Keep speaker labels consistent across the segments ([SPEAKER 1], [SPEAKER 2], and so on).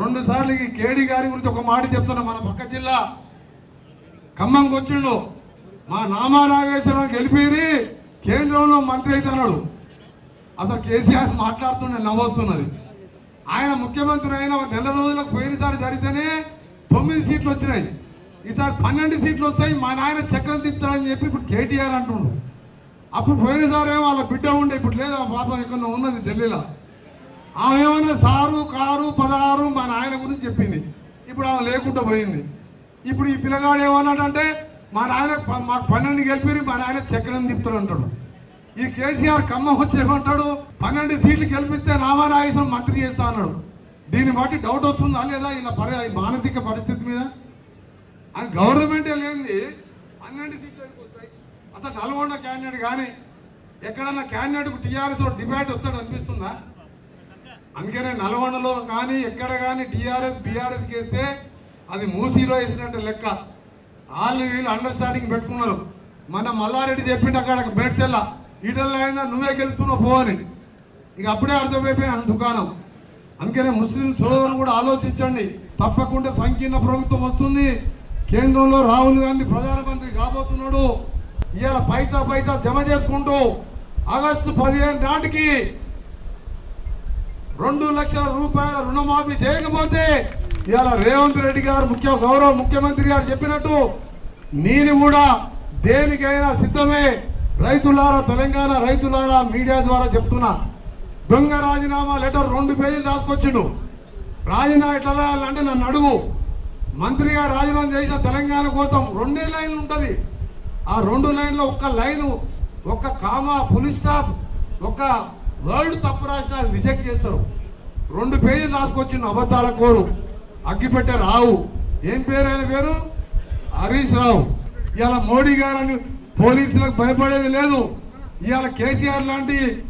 [SPEAKER 1] రెండు సార్లు ఈ కేడి గారి గురించి ఒక మాట చెప్తున్నా మన పక్క జిల్లా. ఖమ్మంకి వచ్చిండు మా నామా నాగేశ్వరరావు గెలిపేరి కేంద్రంలో మంత్రి అవుతున్నాడు అసలు కేసీఆర్ మాట్లాడుతుండే నవ్వొస్తున్నది. ఆయన ముఖ్యమంత్రి అయిన ఒక నెల రోజులకు పోయినసారి జరిగితేనే తొమ్మిది సీట్లు వచ్చినాయి. ఈసారి పన్నెండు సీట్లు వస్తాయి మా నాయన చక్రం తిప్పుతాడని చెప్పి ఇప్పుడు కేటీఆర్ అంటుండు. అప్పుడు పోయినసారి ఏమో వాళ్ళ బిడ్డ ఉండే ఇప్పుడు లేదా పాపం ఎక్కడ ఉన్నది ఢిల్లీలో. ఆమె ఏమన్నా సారు కారు పదహారు చెప్పింది. ఇప్పుడు ఆమె లేకుండా పోయింది. ఇప్పుడు ఈ పిల్లగాడు ఏమన్నాడంటే మా నాయన ప- మాకు పన్నెండు గెలిపి మా నాయన చక్రం తిప్పుతాడు అంటాడు. ఈ కేసీఆర్ ఖమ్మం వచ్చేమంటాడు పన్నెండు సీట్లు గెలిపిస్తే నామానాగేశ్వరం మంత్రి చేస్తా అన్నాడు. దీన్ని బట్టి డౌట్ వస్తుందా లేదా? ఇలా పరి మానసిక పరిస్థితి మీద? అది గవర్నమెంటే లేనిది పన్నెండు సీట్లు వస్తాయి అసలు నల్గొండ క్యాండిడేట్ కానీ ఎక్కడన్నా క్యాండిడేట్కు టీఆర్ఎస్ డిబేట్ వస్తాడు అనిపిస్తుందా? అందుకనే నల్గొండలో కానీ ఎక్కడ కానీ టీఆర్ఎస్ బీఆర్ఎస్ వేస్తే అది మూసీలో వేసినట్టు లెక్క. వాళ్ళు వీళ్ళు అండర్స్టాండింగ్ పెట్టుకున్నారు. మన మల్లారెడ్డి చెప్పిండు అక్కడ బెడ్తెల్ల ఈటల్లో అయినా నువ్వే గెలుస్తున్నావు పోవని ఇక అప్పుడే అర్థమైపోయింది దుకాణం. అందుకనే ముస్లిం సోదరులు కూడా ఆలోచించండి. తప్పకుండా సంకీర్ణ ప్రభుత్వం వస్తుంది. కేంద్రంలో రాహుల్ గాంధీ ప్రధానమంత్రి కాబోతున్నాడు. ఇవాళ పైసా పైసా జమ చేసుకుంటూ ఆగస్టు పదిహేను నాటికి రెండు లక్షల రూపాయల రుణమాఫీ చేయకపోతే ఇవాళ రేవంత్ రెడ్డి గారు ముఖ్య గౌరవ ముఖ్యమంత్రి గారు చెప్పినట్టు నేను కూడా దేనికైనా సిద్ధమే. రైతులారా తెలంగాణ రైతులారా మీడియా ద్వారా చెప్తున్నా. దొంగ రాజీనామా లెటర్ రెండు పేజీలు రాసుకొచ్చిండు. రాజీనామా ఎట్లా రాయాలంటే నన్ను అడుగు. మంత్రిగా రాజీనామా చేసిన తెలంగాణ కోసం రెండే లైన్లు ఉంటుంది. ఆ రెండు లైన్లో ఒక్క లైను ఒక్క కామా పులి స్టాప్ ఒక్క వరల్డ్ తప్పు రాసిన రిజెక్ట్ చేస్తారు. రెండు పేజీలు రాసుకొచ్చిన అబద్ధాల కోరు. అగ్గిపెట్టే రావు. ఏం పేరు ఆయన పేరు? హరీష్ రావు. ఇవాళ మోడీ గారని పోలీసులకు భయపడేది లేదు. ఇవాళ కేసీఆర్ లాంటి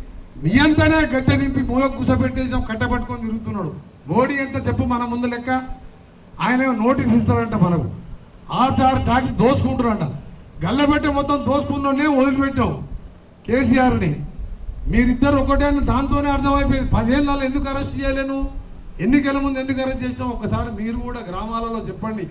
[SPEAKER 1] నియంతనే గడ్డ నింపి మూల కూసబెట్టేసి కట్టబట్టుకొని తిరుగుతున్నాడు. మోడీ ఎంత చెప్పు మన ముందు లెక్క? ఆయన నోటీస్ ఇస్తారంట మనకు. ఆర్టార్ ట్యాక్స్ దోసుకుంటారంట గల్లబెట్టి మొత్తం దోసుకున్నోనే వదిలిపెట్టావు. కేసీఆర్ని మీరిద్దరు ఒకటే అని దాంతోనే అర్థమైపోయింది. పదేళ్ళలో ఎందుకు అరెస్ట్ చేయలేను? ఎన్నికల ముందు ఎందుకు అరెస్ట్ చేసినా ఒకసారి మీరు కూడా గ్రామాలలో చెప్పండి.